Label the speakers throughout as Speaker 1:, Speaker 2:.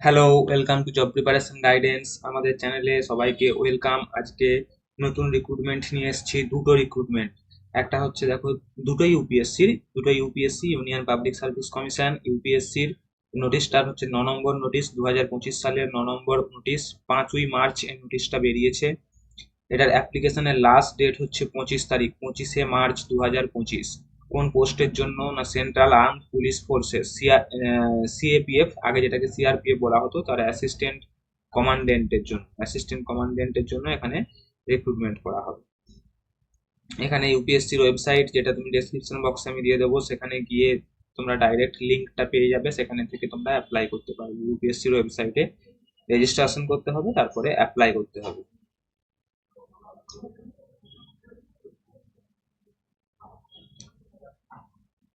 Speaker 1: Hello welcome to job preparation guidance আমাদের চ্যানেলে সবাইকে ওয়েলকাম আজকে নতুন রিক্রুটমেন্ট নিয়ে এসেছি, দুটো রিক্রুটমেন্ট একটা হচ্ছে দেখো, দুটোই ইউপিএসসির দুটো UPSC union public service commission ইউপিএসসির নোটিশটা হচ্ছে ন নম্বর নোটিশ দু হাজার পঁচিশ সালের ন নম্বর নোটিশ পাঁচই মার্চ এই নোটিশটা বেরিয়েছে। এটার অ্যাপ্লিকেশনের লাস্ট ডেট হচ্ছে পঁচিশ তারিখ, পঁচিশে মার্চ দু হাজার পঁচিশ। কোন পোস্টের জন্য না central arm police forces CAPF, আগে যেটাকে সিআরপিএফ বলা হতো, তার অ্যাসিস্ট্যান্ট কমান্ডেন্টের জন্য, অ্যাসিস্ট্যান্ট কমান্ডেন্টের জন্য এখানে রিক্রুটমেন্ট করা হবে। এখানে ইউপিএসসির ওয়েবসাইট যেটা তুমি ডেসক্রিপশন বক্সে আমি দিয়ে দেবো, সেখানে গিয়ে তোমরা ডাইরেক্ট লিঙ্কটা পেয়ে যাবে, সেখানে থেকে তোমরা অ্যাপ্লাই করতে পারবে। ইউপিএসসির ওয়েবসাইটে রেজিস্ট্রেশন করতে হবে, তারপরে অ্যাপ্লাই করতে হবে।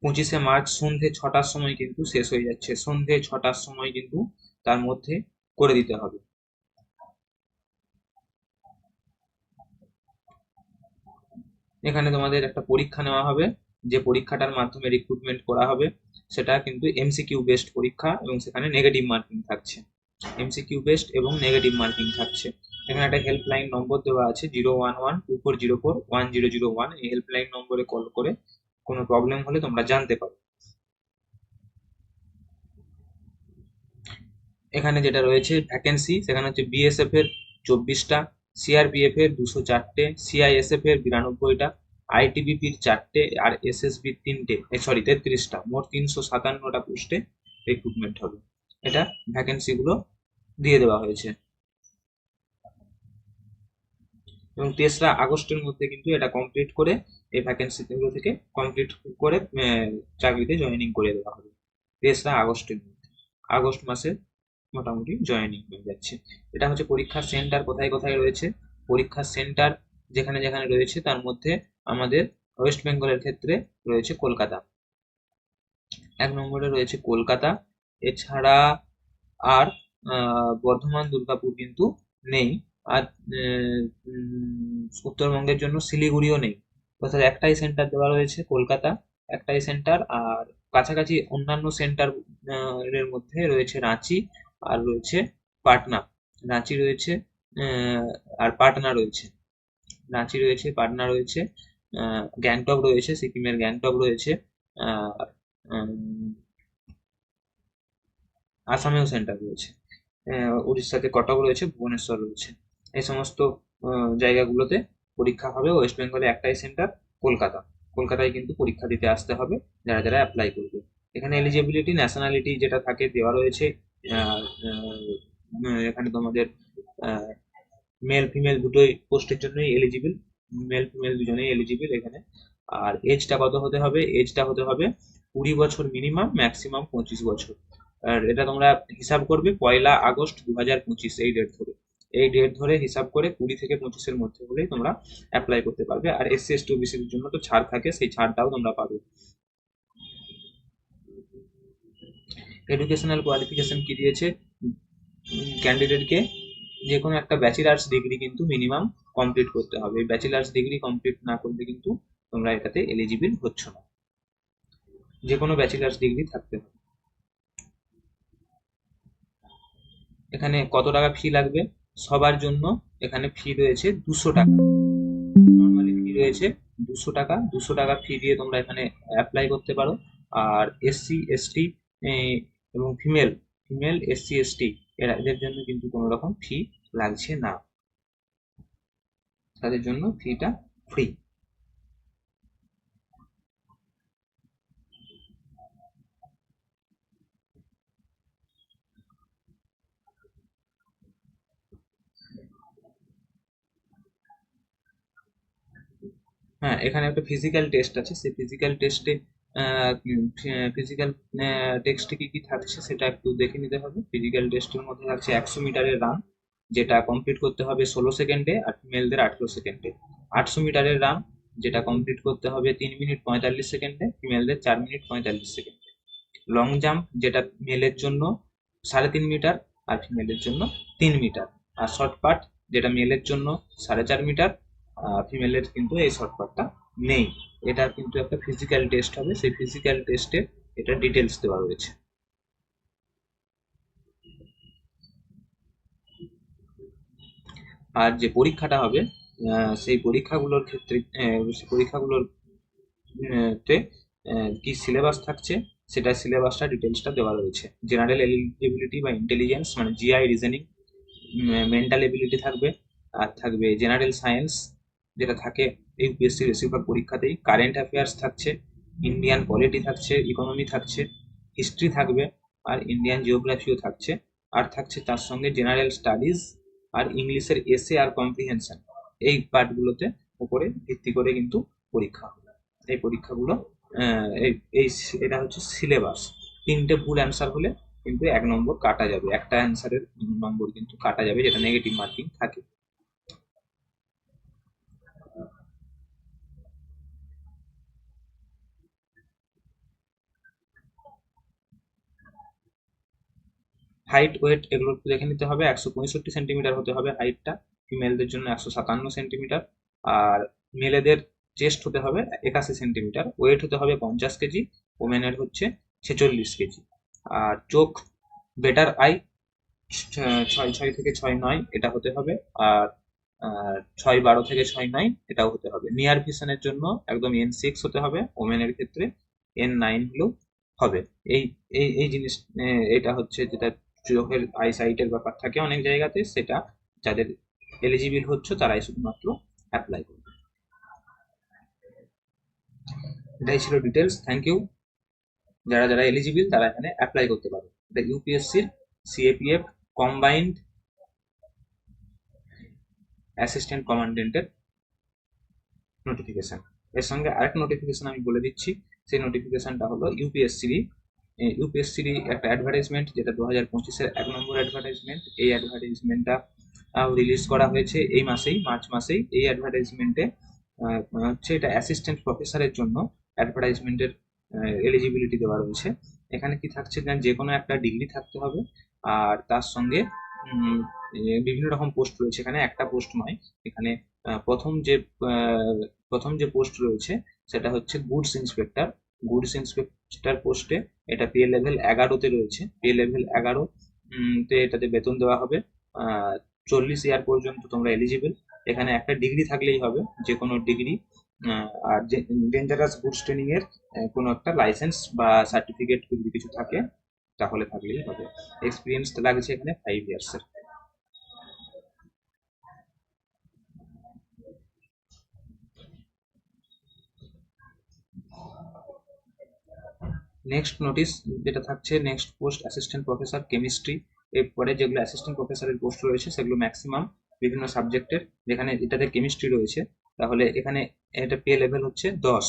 Speaker 1: পঁচিশে মার্চ সন্ধে ছটার সময় কিন্তু শেষ হয়ে যাচ্ছে। সন্ধে ছটার সময় কিন্তু তার মধ্যে করে দিতে হবে। এখানে তোমাদের একটা পরীক্ষা নেওয়া হবে। যে পরীক্ষাটার মাধ্যমে রিক্রুটমেন্ট করা হবে, সেটা কিন্তু এমসিকিউ বেস্ট পরীক্ষা এবং সেখানে নেগেটিভ মার্কিং থাকছে। এমসিকিউ বেসড এবং নেগেটিভ মার্কিং থাকছে। এখানে একটা হেল্পলাইন নম্বর দেওয়া আছে zero one one two four zero four one zero zero one এই হেল্পলাইন নম্বরে কল করে কোনো প্রবলেম হলে তোমরা জানতে পারো। এখানে যেটা রয়েছে ভ্যাকেন্সি সেখানে হচ্ছে বিএসএফ এর চব্বিশটা সিআরপিএফ এর দুশো চারটে সিআইএসএফ এর বিরানব্বইটা আইটিবিপির চারটে, আর এসএসবি তিনটে সরি তেত্রিশটা। মোট তিনশো সাতান্নটা পোস্টে রিক্রুটমেন্ট হবে। এটা ভ্যাকেন্সিগুলো দিয়ে দেওয়া হয়েছে। এবং তেসরা আগস্টের মধ্যে কিন্তু এটা কমপ্লিট করে এই ভ্যাকেন্সিগুলো থেকে কমপ্লিট করে চাকরিতে জয়েনিং করে দেওয়া হবে। তেসরা আগস্টের মধ্যে। আগস্ট মাসে মোটামুটি জয়েনিং হয়ে যাচ্ছে। এটা হচ্ছে পরীক্ষার সেন্টার কোথায় কোথায় রয়েছে? পরীক্ষার সেন্টার যেখানে যেখানে রয়েছে, তার মধ্যে আমাদের ওয়েস্ট বেঙ্গলের ক্ষেত্রে রয়েছে কলকাতা। এক নম্বরে রয়েছে কলকাতা। এছাড়া আর বর্ধমান, দুর্গাপুর কিন্তু নেই। আর উত্তরবঙ্গের জন্য শিলিগুড়িও নেই। অর্থাৎ একটাই সেন্টার দেওয়া রয়েছে, কলকাতা। একটাই সেন্টার আর কাছাকাছি অন্যান্য সেন্টার এর মধ্যে রয়েছে রাঁচি আর রয়েছে পাটনা। রাঁচি রয়েছে আর পাটনা রয়েছে। রাঁচি রয়েছে, পাটনা রয়েছে গ্যাংটক রয়েছে, সিকিমের গ্যাংটক রয়েছে আর আসামেও সেন্টার রয়েছে। উড়িষ্যাতে কটক রয়েছে, ভুবনেশ্বর রয়েছে। এই সমস্ত জায়গাগুলোতে পরীক্ষা হবে। ওয়েস্ট বেঙ্গলে একটাই সেন্টার কলকাতা। কলকাতায় কিন্তু পরীক্ষা দিতে আসতে হবে, যারা যারা অ্যাপ্লাই করবে। এখানে এলিজিবিলিটি ন্যাশনালিটি যেটা থাকে, দেওয়া রয়েছে এখানে তোমাদের মেল ফিমেল দুটোই পোস্টের জন্যই এলিজিবল মেল ফিমেল দুজনেই এলিজিবল এখানে। আর এজটা কত হতে হবে? এজটা হতে হবে কুড়ি বছর মিনিমাম ম্যাক্সিমাম পঁচিশ বছর। আর এটা তোমরা হিসাব করবে, পয়লা আগস্ট দু হাজার পঁচিশ, এই ডেট ধরে। এই ডেট ধরে হিসাব করে কুড়ি থেকে পঁচিশের মধ্যে হলেই তোমরা অ্যাপ্লাই করতে পারবে। আর এসসি এসটি ওবিসির জন্য তো ছাড় থাকে, সেই ছাড়টাও তোমরা পাবে। এডুকেশনাল কোয়ালিফিকেশন কি দিয়েছে? ক্যান্ডিডেটকে যে কোনো একটা ব্যাচেলার্স ডিগ্রি কিন্তু মিনিমাম কমপ্লিট করতে হবে। ব্যাচেলার্স ডিগ্রি কমপ্লিট না করলে কিন্তু তোমরা এটাতে এলিজিবল হচ্ছ না। যে কোনো ব্যাচেলার্স ডিগ্রি থাকতে হবে। এখানে কত টাকা ফি লাগবে? সবার জন্য এখানে ফি রয়েছে দুশো টাকা। নর্মালি ফি রয়েছে দুশো টাকা। দুশো টাকা ফি দিয়ে তোমরা এখানে অ্যাপ্লাই করতে পারো। আর এসসি এসটি এবং ফিমেল ফিমেল এসসি এসটি এদের জন্য কিন্তু কোনো রকম ফি লাগছে না। তাদের জন্য ফিটা ফ্রি হ্যাঁ এখানে একটা ফিজিক্যাল টেস্ট আছে। সেই ফিজিক্যাল টেস্টে ফিজিক্যাল টেস্টে কি কি থাকছে সেটা একটু দেখে নিতে হবে। ফিজিক্যাল টেস্টের মধ্যে থাকছে একশো মিটারের রান যেটা কমপ্লিট করতে হবে ষোলো সেকেন্ডে আর ফিমেলদের আঠেরো সেকেন্ডে আটশো মিটারের রান যেটা কমপ্লিট করতে হবে তিন মিনিট পঁয়তাল্লিশ সেকেন্ডে ফিমেলদের চার মিনিট পঁয়তাল্লিশ সেকেন্ডে লং জাম্প যেটা মেলের জন্য সাড়ে তিন মিটার আর ফিমেলের জন্য তিন মিটার আর শর্ট পাট যেটা মেলের জন্য সাড়ে চার মিটার ফিমেলের কিন্তু এই শর্ট পাটটা নেই। এটা কিন্তু একটা ফিজিক্যাল টেস্ট হবে। সেই ফিজিক্যাল টেস্টে এটা ডিটেলস দেওয়া রয়েছে। আর যে পরীক্ষাটা হবে সেই পরীক্ষাগুলোর ক্ষেত্রে পরীক্ষাগুলোর তে কি সিলেবাস থাকছে, সেটা সিলেবাসটা ডিটেলসটা দেওয়া রয়েছে। জেনারেল এলিজিবিলিটি বা ইন্টেলিজেন্স মানে জিআই রিজনিং মেন্টাল এবিলিটি থাকবে, আর থাকবে জেনারেল সায়েন্স যেটা থাকে ইউপিএসসি বেশিরভাগ পরীক্ষাতেই কারেন্ট অ্যাফেয়ার্স থাকছে ইন্ডিয়ান পলিটি থাকছে ইকোনমি থাকছে হিস্ট্রি থাকবে আর ইন্ডিয়ান জিওগ্রাফিও থাকছে। আর থাকছে তার সঙ্গে জেনারেল স্টাডিজ আর ইংলিশের এসে আর কম্প্রিহেনশন এই পার্টগুলোতে উপরে ভিত্তি করে কিন্তু পরীক্ষা হবে। এই পরীক্ষাগুলো এই এটা হচ্ছে সিলেবাস তিনটে ভুল অ্যান্সার হলে কিন্তু এক নম্বর কাটা যাবে। একটা অ্যান্সারের নম্বর কিন্তু কাটা যাবে, যেটা নেগেটিভ মার্কিং থাকে। হাইট ওয়েট এগুলো একটু দেখে নিতে হবে। একশো পঁয়ষট্টি সেন্টিমিটার হতে হবে হাইটটা ফিমেলদের জন্য একশো সাতান্ন সেন্টিমিটার আর মেলেদের চেস্ট হতে হবে একাশি সেন্টিমিটার ওয়েট হতে হবে পঞ্চাশ কেজি। ওমেনের হচ্ছে ছেচল্লিশ কেজি। আর চোখ বেটার আই ছয় ছয় থেকে ছয় নয়, এটা হতে হবে। আর ছয় বারো থেকে ছয় নয়, এটাও হতে হবে। নিয়ার ভিশনের জন্য একদম এন সিক্স হতে হবে। ওমেনের ক্ষেত্রে এন নাইন হলেও হবে। এই এই এই জিনিস এটা হচ্ছে যেটা চোখের আইসাইটের ব্যাপার থাকে অনেক জায়গাতে, সেটা যাদের এলিজিবল হচ্ছে তারাই শুধুমাত্র অ্যাপ্লাই করবে। এটাই ছিল ডিটেলস থ্যাংক ইউ যারা যারা এলিজিবল তারা এখানে অ্যাপ্লাই করতে পারবে এটা ইউপিএসসির সিএপিএফ কম্বাইন্ড অ্যাসিস্ট্যান্ট কমান্ডেন্টের নোটিফিকেশন এর সঙ্গে আরেকটা নোটিফিকেশন আমি বলে দিচ্ছি, সেই নোটিফিকেশনটা হলো ইউপিএসসির ইউপিএসসির একটা অ্যাডভার্টাইজমেন্ট যেটা দু হাজার পঁচিশের এক নম্বর অ্যাডভার্টাইজমেন্ট এই অ্যাডভার্টাইজমেন্টটা রিলিজ করা হয়েছে এই মাসেই, মার্চ মাসেই। এই অ্যাডভার্টাইজমেন্টে হচ্ছে এটা অ্যাসিস্ট্যান্ট প্রফেসরের জন্য অ্যাডভার্টাইজমেন্টের এলিজিবিলিটি দেওয়া রয়েছে। এখানে কি থাকছে না যে কোনো একটা ডিগ্রি থাকতে হবে। আর তার সঙ্গে বিভিন্ন রকম পোস্ট রয়েছে। এখানে একটা পোস্ট নয়, এখানে প্রথম যে প্রথম যে পোস্ট রয়েছে, সেটা হচ্ছে গুডস ইন্সপেক্টর গুডস ইন্সপেক্টর পোস্টে এটা পে লেভেল এগারোতে রয়েছে। পে লেভেল এগারো তে এটাতে বেতন দেওয়া হবে। চল্লিশ ইয়ার পর্যন্ত তোমরা এলিজিবল এখানে একটা ডিগ্রি থাকলেই হবে যে কোনো ডিগ্রি আর ডেঞ্জারাস গুডস ট্রেনিং এর কোনো একটা লাইসেন্স বা সার্টিফিকেট যদি কিছু থাকে, তাহলে থাকলেই হবে। এক্সপিরিয়েন্স লাগছে এখানে ফাইভ ইয়ার্স এর নেক্সট নোটিশ যেটা থাকছে next post assistant professor chemistry এরপরে যেগুলো অ্যাসিস্ট্যান্ট প্রফেসরের পোস্ট রয়েছে, সেগুলো ম্যাক্সিমাম বিভিন্ন সাবজেক্টের যেখানে এটাতে কেমিস্ট্রি রয়েছে। তাহলে এখানে এটা পে লেভেল হচ্ছে দশ।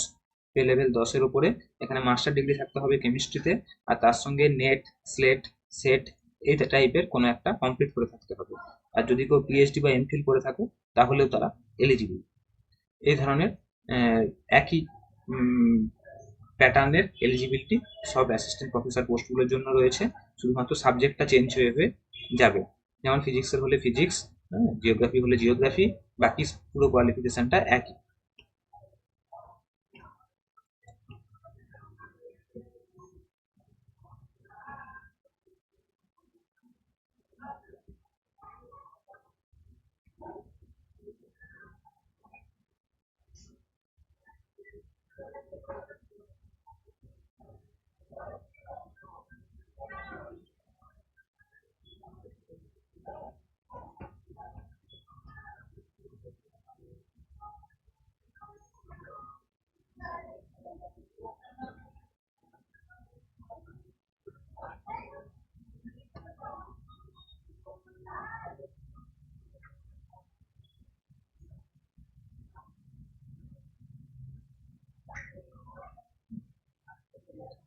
Speaker 1: পে লেভেল দশের উপরে এখানে মাস্টার ডিগ্রি থাকতে হবে কেমিস্ট্রিতে আর তার সঙ্গে নেট স্লেট সেট এই টাইপের কোনো একটা কমপ্লিট করে থাকতে হবে। আর যদি কেউ পিএইচডি বা এমফিল করে থাকে, তাহলেও তারা এলিজিবল এই ধরনের একই প্যাটার্নের এলিজিবিলিটি সব অ্যাসিস্ট্যান্ট প্রফেসর পোস্টগুলোর জন্য রয়েছে। শুধুমাত্র সাবজেক্টটা চেঞ্জ হয়ে হয়ে যাবে। যেমন ফিজিক্সের হলে ফিজিক্স জিওগ্রাফি হলে জিওগ্রাফি বাকি পুরো কোয়ালিফিকেশনটা একই।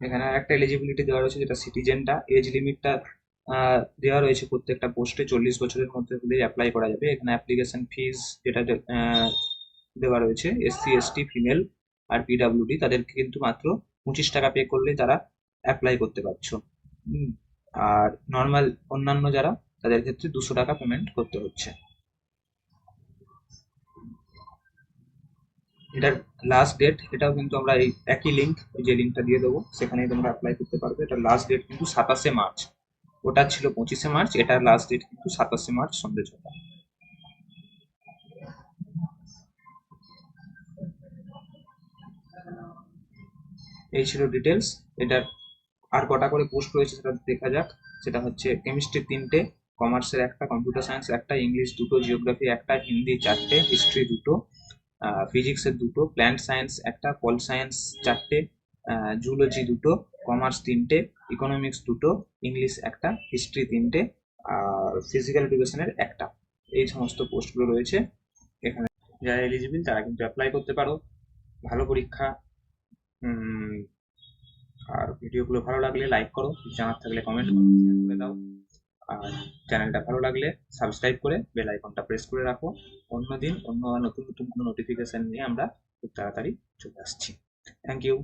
Speaker 1: এখানে একটা এলিজিবিলিটি দেওয়া রয়েছে, যেটা সিটিজেনটা এজ লিমিটটা দেওয়া রয়েছে প্রত্যেকটা পোস্টে চল্লিশ বছরের মধ্যে হলেই অ্যাপ্লাই করা যাবে। এখানে অ্যাপ্লিকেশন ফিস যেটা দেওয়া রয়েছে এসসি এসটি ফিমেল আর পিডাব্লিউডি তাদেরকে কিন্তু মাত্র পঁচিশ টাকা পে করলে তারা অ্যাপ্লাই করতে পারছ। আর নর্মাল অন্যান্য যারা, তাদের ক্ষেত্রে দুশো টাকা পেমেন্ট করতে হচ্ছে। এটার লাস্ট ডেট এটাও কিন্তু আমরা এই একই লিঙ্ক যে লিঙ্কটা দিয়ে দেবো, সেখানেই তোমরা অ্যাপ্লাই করতে পারবে। এটার লাস্ট ডেট কিন্তু সাতাশে মার্চ। ওটা ছিল পঁচিশে মার্চ, এটার লাস্ট ডেট কিন্তু সাতাশে মার্চ সন্ধ্যে ছটা। এই ছিল ডিটেলস এটার আর কটা করে পোস্ট রয়েছে সেটা দেখা যাক। সেটা হচ্ছে কেমিস্ট্রি তিনটে কমার্সের একটা কম্পিউটার সায়েন্স একটা ইংলিশ দুটো জিওগ্রাফি একটা, হিন্দি চারটে হিস্ট্রি দুটো। ফিজিক্সের দুটো প্ল্যান্ট সায়েন্স একটা পল সায়েন্স চারটে জুলজি দুটো কমার্স তিনটে ইকোনমিক্স দুটো ইংলিশ একটা হিস্ট্রি তিনটে, আর ফিজিক্যাল এডুকেশনের একটা। এই সমস্ত পোস্টগুলো রয়েছে। এখানে যারা এলিজিবল তারা কিন্তু অ্যাপ্লাই করতে পারো। ভালো পরীক্ষা। আর ভিডিওগুলো ভালো লাগলে লাইক করো। জানার থাকলে কমেন্ট করে দাও। আর চ্যানেলটা ভালো লাগলে সাবস্ক্রাইব করে বেল আইকনটা প্রেস করে রাখো। অন্যদিন অন্য নতুন নতুন কোনো নোটিফিকেশান নিয়ে আমরা খুব তাড়াতাড়ি চলে আসছি। Thank you